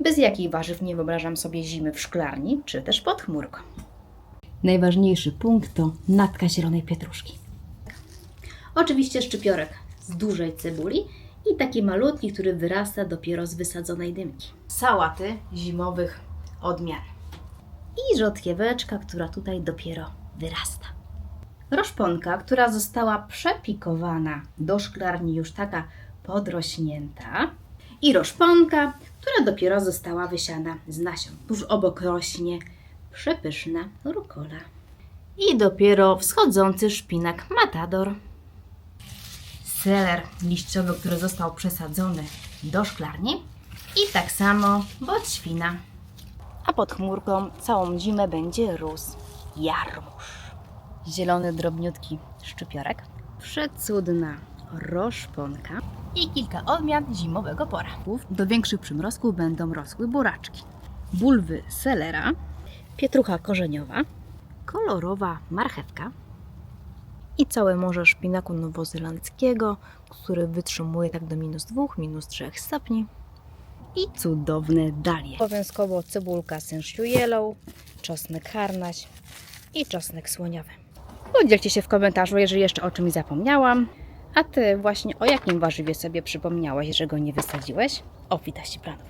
bez jakich warzyw nie wyobrażam sobie zimy w szklarni czy też pod chmurką. Najważniejszy punkt to natka zielonej pietruszki. Oczywiście szczypiorek z dużej cebuli i taki malutki, który wyrasta dopiero z wysadzonej dymki. Sałaty zimowych odmian. I rzodkieweczka, która tutaj dopiero wyrasta. Roszponka, która została przepikowana do szklarni już taka podrośnięta. I roszponka, która dopiero została wysiana z nasion. Tuż obok rośnie przepyszna rukola. I dopiero wschodzący szpinak matador. Seler liściowy, który został przesadzony do szklarni. I tak samo bocźwina. A pod chmurką całą zimę będzie rósł jarmuż. Zielony, drobniutki szczypiorek. Przecudna roszponka. I kilka odmian zimowego poraków. Do większych przymrozków będą rosły buraczki. Bulwy selera. Pietrucha korzeniowa. Kolorowa marchewka. I całe morze szpinaku nowozelandzkiego, który wytrzymuje tak do minus 2, minus 3 stopni i cudowne dalie. Obowiązkowo cebulka sężciu yellow, czosnek harnaś i czosnek słoniowy. Podzielcie się w komentarzu, jeżeli jeszcze o czymś zapomniałam. A Ty właśnie o jakim warzywie sobie przypomniałeś, że go nie wysadziłeś? O, witaści planów.